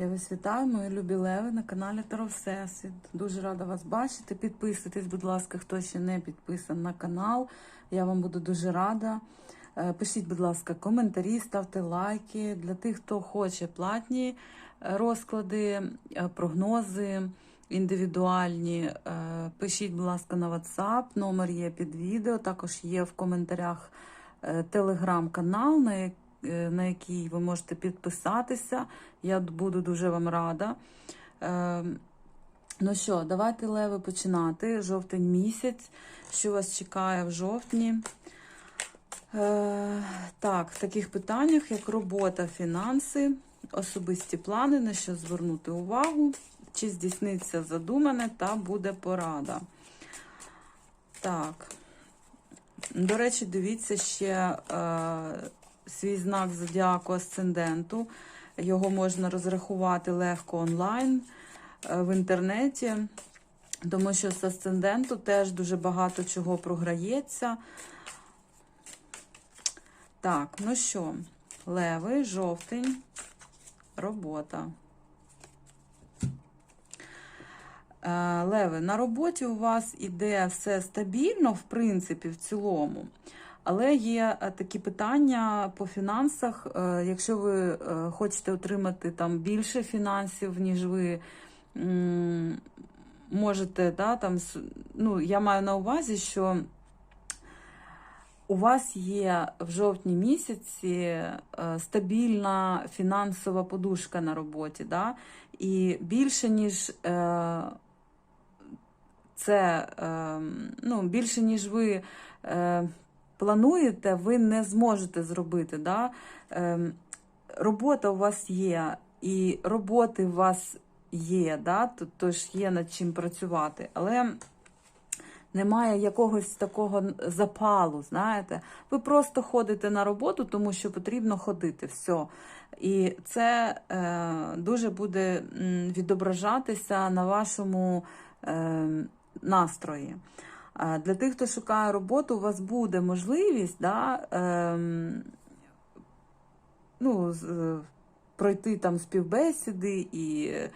Я вас вітаю, мої любі леви на каналі Таро Всесвіт. Дуже рада вас бачити. Підписуйтесь, будь ласка, хто ще не підписан на канал. Я вам буду дуже рада. Е, Пишіть, будь ласка, коментарі, ставте лайки. Для тих, хто хоче платні е, розклади, е, прогнози індивідуальні. Пишіть, будь ласка, на WhatsApp. Номер є під відео. Також є в коментарях телеграм-канал, на який на який ви можете підписатися. Я буду дуже вам рада. Е, Ну що, давайте леви починати. Жовтень місяць. Що вас чекає в жовтні? Е, Так, в таких питаннях, як робота, фінанси, особисті плани, на що звернути увагу, чи здійсниться задумане та буде порада. Так. До речі, дивіться ще е, свій знак зодіаку асценденту. Його можна розрахувати легко онлайн е, в інтернеті, тому що з асценденту теж дуже багато чого програється. Так, ну що, левий, жовтень, робота. Е, Леви, на роботі у вас іде все стабільно, в принципі, в цілому. Але є е, такі питання по фінансах. Е, Якщо ви е, хочете отримати там більше фінансів, ніж ви можете, да, там, ну, я маю на увазі, що у вас є в жовтні місяці стабільна фінансова подушка на роботі, да? і більше, ніж це, ну, більше, ніж ви плануєте, ви не зможете зробити. Да? Е, робота у вас є, і роботи у вас є, да? Тож є над чим працювати. Але немає якогось такого запалу, знаєте. Ви просто ходите на роботу, тому що потрібно ходити. Все. І це е, дуже буде відображатися на вашому е, настрої. Для тих, хто шукає роботу, у вас буде можливість да, ем, ну, е, пройти там співбесіди і е,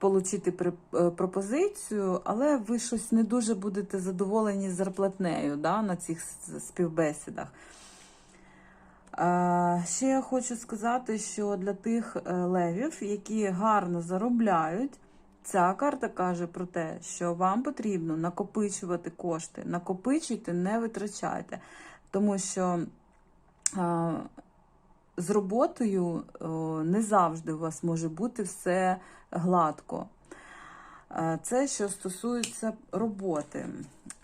отримати пропозицію, але ви щось не дуже будете задоволені зарплатнею да, на цих співбесідах. Ще я хочу сказати, що для тих е, левів, які гарно заробляють, ця карта каже про те, що вам потрібно накопичувати кошти. Накопичуйте, не витрачайте. Тому що з роботою не завжди у вас може бути все гладко. Це що стосується роботи.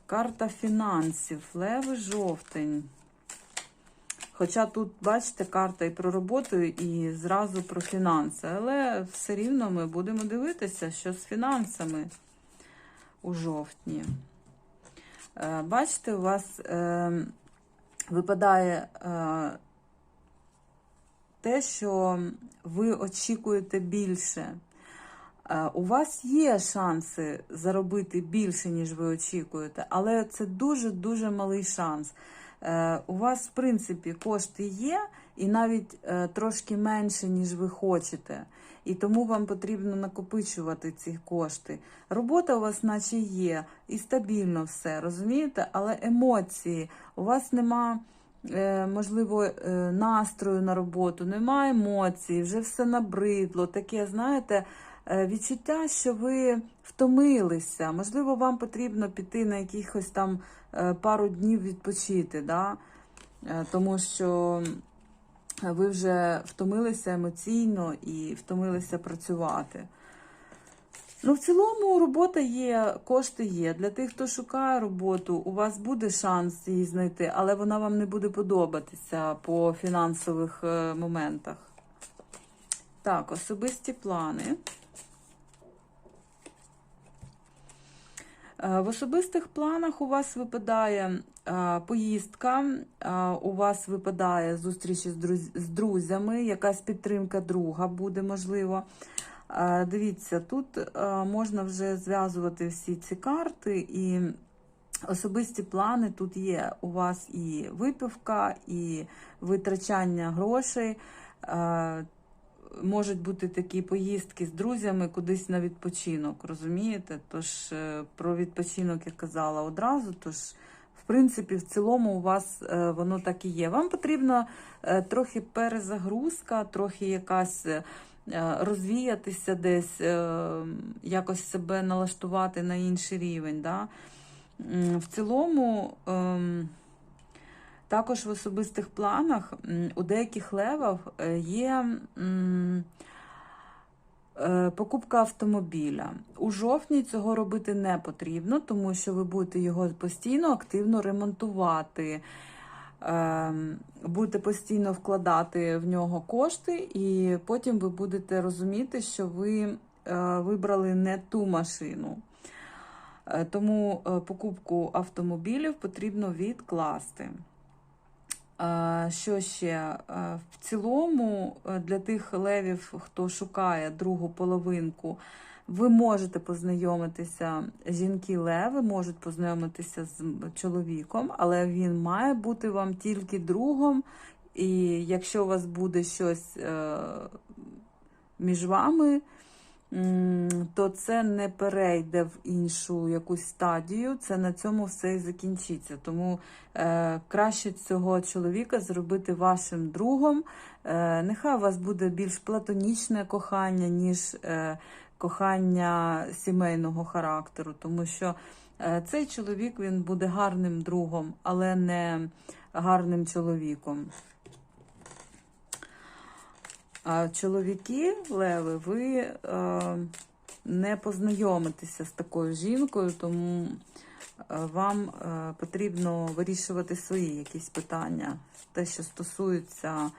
Карта фінансів, левий жовтень. Хоча тут, бачите, карта і про роботу, і зразу про фінанси. Але все рівно ми будемо дивитися, що з фінансами у жовтні. Е, Бачите, у вас е, випадає е, те, що ви очікуєте більше. У вас є шанси заробити більше, ніж ви очікуєте, але це дуже-дуже малий шанс. Е, У вас, в принципі, кошти є, і навіть е, трошки менше, ніж ви хочете. І тому вам потрібно накопичувати ці кошти. Робота у вас, наче є, і стабільно все, розумієте? Але емоції, у вас нема. е, Можливо, настрою на роботу, немає емоцій, вже все набридло. Таке, знаєте, відчуття, що ви втомилися. Можливо, вам потрібно піти на якихось там е, пару днів відпочити, да? Е, тому що ви вже втомилися емоційно і втомилися працювати. Ну, в цілому робота є, кошти є. Для тих, хто шукає роботу, у вас буде шанс її знайти, але вона вам не буде подобатися по фінансових е, моментах. Так, особисті плани. В особистих планах у вас випадає е, поїздка, е, у вас випадає зустрічі з, друзями, якась підтримка друга буде можливо. Е, Дивіться, тут е, можна вже зв'язувати всі ці карти і особисті плани тут є. У вас і випивка, і витрачання грошей. Можуть бути такі поїздки з друзями кудись на відпочинок, розумієте? Тож е, про відпочинок я казала одразу. Тож, в принципі, в цілому у вас е, воно так і є. Вам потрібна е, трохи перезагрузка, трохи якась. Розвіятися десь, якось себе налаштувати на інший рівень. Да? В цілому, ем, також в особистих планах у деяких левів е, є е, покупка автомобіля. У жовтні цього робити не потрібно, тому що ви будете його постійно активно ремонтувати. Ем, Будете постійно вкладати в нього кошти, і потім ви будете розуміти, що ви е, вибрали не ту машину. Тому покупку автомобілів потрібно відкласти. Що ще? В цілому, е, для тих левів, хто шукає другу половинку, ви можете познайомитися, жінки-леви можуть познайомитися з чоловіком, але він має бути вам тільки другом. І якщо у вас буде щось е, між вами, то це не перейде в іншу якусь стадію, це на цьому все і закінчиться. Тому е, краще цього чоловіка зробити вашим другом. Е, нехай у вас буде більш платонічне кохання, ніж е, кохання сімейного характеру, тому що е, цей чоловік він буде гарним другом, але не гарним чоловіком. А чоловіки, леви, ви е, не познайомитеся з такою жінкою, тому е, вам е, потрібно вирішувати свої якісь питання, те, що стосується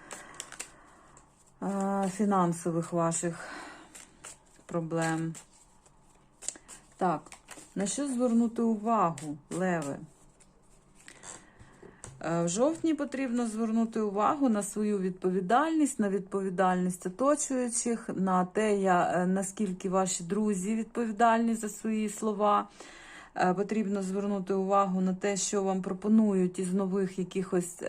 е, фінансових ваших проблем. Так, на що звернути увагу, леви? Е, В жовтні потрібно звернути увагу на свою відповідальність, на відповідальність оточуючих, на те, е, наскільки ваші друзі відповідальні за свої слова. Е, Потрібно звернути увагу на те, що вам пропонують із нових якихось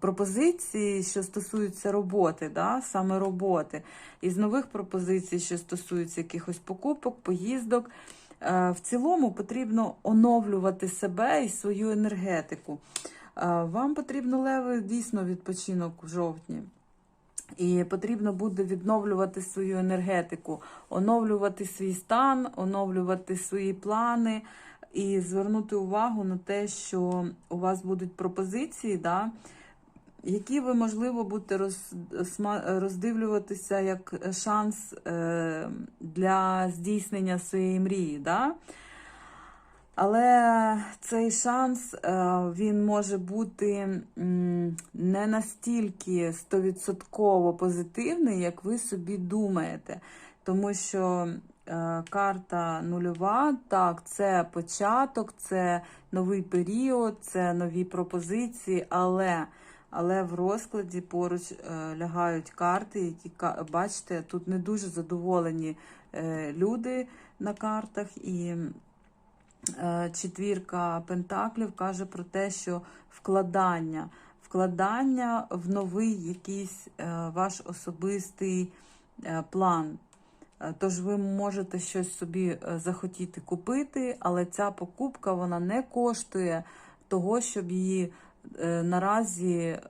пропозицій, що стосуються роботи, да? саме роботи, із нових пропозицій, що стосуються якихось покупок, поїздок. Е, В цілому потрібно оновлювати себе і свою енергетику. Е, Вам потрібно леви дійсно відпочинок в жовтні. І потрібно буде відновлювати свою енергетику, оновлювати свій стан, оновлювати свої плани і звернути увагу на те, що у вас будуть пропозиції, да, які ви, можливо, будете роз, роздивлюватися як шанс е, для здійснення своєї мрії. Да? Але цей шанс е, він може бути не настільки стовідсотково позитивний, як ви собі думаєте. Тому що е, карта нульова, так, це початок, це новий період, це нові пропозиції, але, але в розкладі поруч е, лягають карти, які бачите, тут не дуже задоволені е, люди на картах. і Е, четвірка пентаклів каже про те, що вкладання, вкладання в новий якийсь ваш особистий план. Тож ви можете щось собі захотіти купити, але ця покупка вона не коштує того, щоб її наразі е,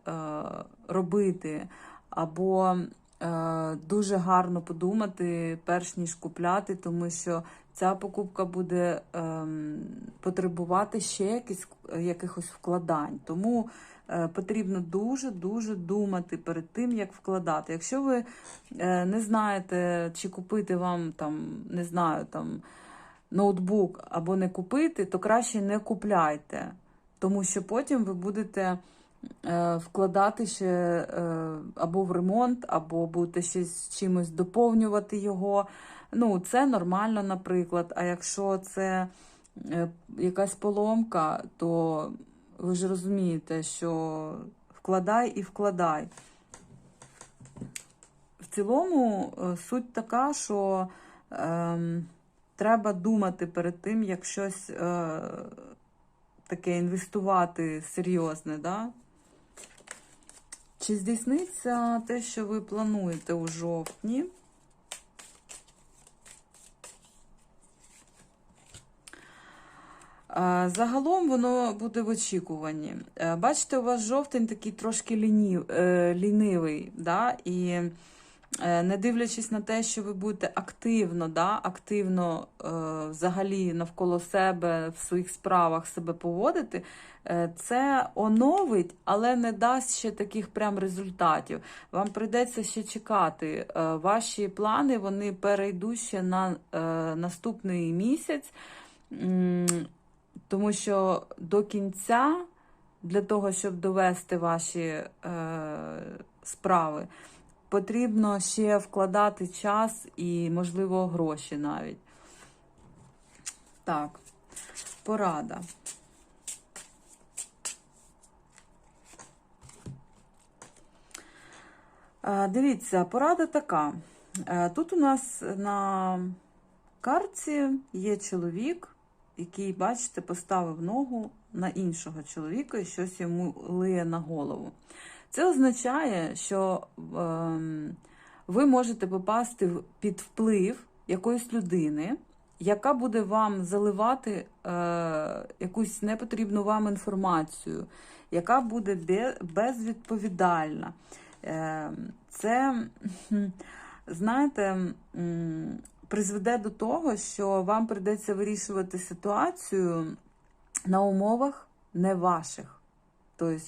робити. Або е, дуже гарно подумати, перш ніж купляти, тому що ця покупка буде ем, потребувати ще якісь, якихось вкладань. Тому е, потрібно дуже-дуже думати перед тим, як вкладати. Якщо ви е, не знаєте, чи купити вам там, не знаю, там ноутбук або не купити, то краще не купляйте, тому що потім ви будете е, вкладати ще е, або в ремонт, або будете ще з чимось доповнювати його. Ну, це нормально, наприклад. А якщо це е, якась поломка, то ви ж розумієте, що вкладай і вкладай. В цілому е, суть така, що ем, треба думати перед тим, як щось е, таке інвестувати серйозне. Да? Чи здійсниться те, що ви плануєте у жовтні? Загалом воно буде в очікуванні. Е, Бачите, у вас жовтень такий трошки лінів, е, лінивий, да? і не дивлячись на те, що ви будете активно, да? активно е, взагалі навколо себе в своїх справах себе поводити, е, це оновить, але не дасть ще таких прям результатів. Вам прийдеться ще чекати. Е, Ваші плани вони перейдуть ще на е, наступний місяць. Тому що до кінця, для того, щоб довести ваші е, справи, потрібно ще вкладати час і, можливо, гроші навіть. Так, порада. Е, Дивіться, порада така. Е, Тут у нас на карті є чоловік, який, бачите, поставив ногу на іншого чоловіка і щось йому лиє на голову. Це означає, що ем, ви можете попасти під вплив якоїсь людини, яка буде вам заливати е, якусь непотрібну вам інформацію, яка буде безвідповідальна. Е, це, знаєте, призведе до того, що вам прийдеться вирішувати ситуацію на умовах не ваших. Тобто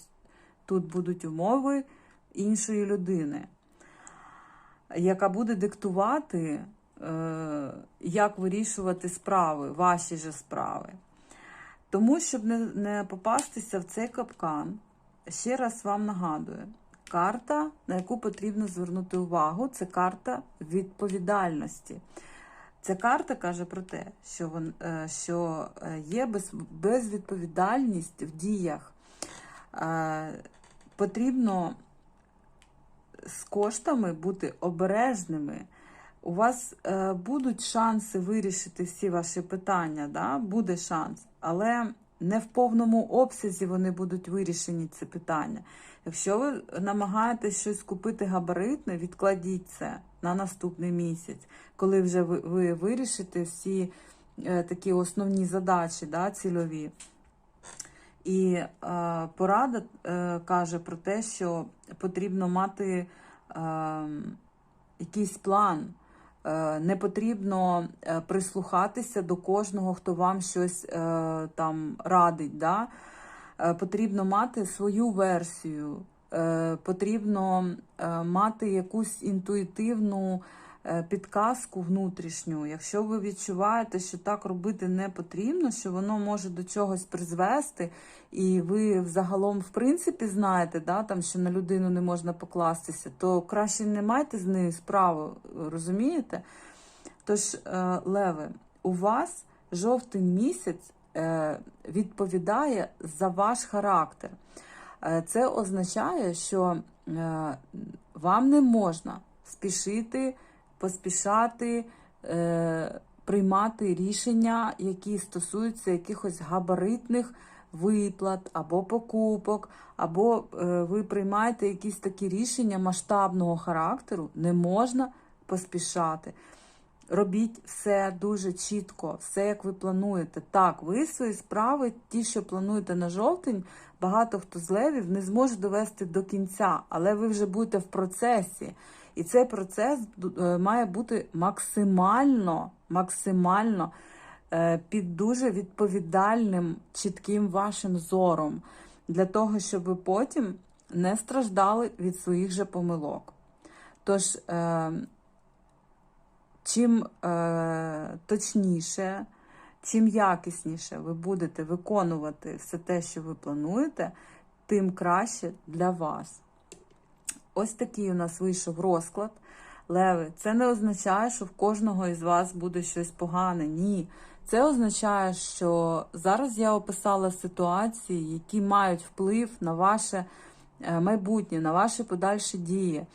тут будуть умови іншої людини, яка буде диктувати, е, як вирішувати справи, ваші же справи. Тому, щоб не, попастися в цей капкан, ще раз вам нагадую, карта, на яку потрібно звернути увагу, це карта відповідальності. Ця карта каже про те, що, е, е, є безвідповідальність в діях. Потрібно з коштами бути обережними. У вас е, будуть шанси вирішити всі ваші питання, да? буде шанс, але не в повному обсязі вони будуть вирішені ці питання. Якщо ви намагаєтесь щось купити габаритне, відкладіть це на наступний місяць, коли вже ви, ви вирішите всі е, такі основні задачі, да, цільові. І е, порада е, каже про те, що потрібно мати е, якийсь план. Е, не потрібно е, прислухатися до кожного, хто вам щось е, там радить. Да? Е, потрібно мати свою версію, е, потрібно е, мати якусь інтуїтивну підказку внутрішню. Якщо ви відчуваєте, що так робити не потрібно, що воно може до чогось призвести, і ви взагалом, в принципі, знаєте, да, там, що на людину не можна покластися, то краще не майте з нею справу, розумієте? Тож, е, Леви, у вас жовтень місяць е, відповідає за ваш характер. Е, Це означає, що е, вам не можна спішити, поспішати, е, приймати рішення, які стосуються якихось габаритних виплат або покупок, або е, ви приймаєте якісь такі рішення масштабного характеру, не можна поспішати. Робіть все дуже чітко, все як ви плануєте. Так, ви свої справи, ті, що плануєте на жовтень, багато хто з левів не зможе довести до кінця, але ви вже будете в процесі. І цей процес е, має бути максимально, максимально е, під дуже відповідальним, чітким вашим зором, для того, щоб ви потім не страждали від своїх же помилок. Тож, е, чим точніше, чим якісніше ви будете виконувати все те, що ви плануєте, тим краще для вас. Ось такий у нас вийшов розклад. Леви, це не означає, що в кожного із вас буде щось погане. Ні. Це означає, що зараз я описала ситуації, які мають вплив на ваше е, майбутнє, на ваші подальші дії.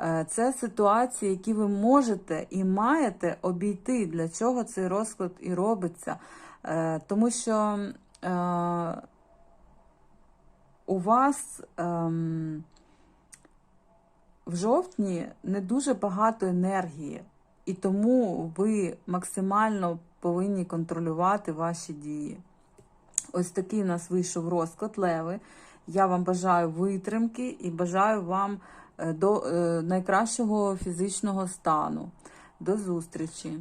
Е, Це ситуації, які ви можете і маєте обійти, для чого цей розклад і робиться. Е, Тому що у вас ем, в жовтні не дуже багато енергії, і тому ви максимально повинні контролювати ваші дії. Ось такий у нас вийшов розклад леви. Я вам бажаю витримки і бажаю вам е, до е, найкращого фізичного стану. До зустрічі!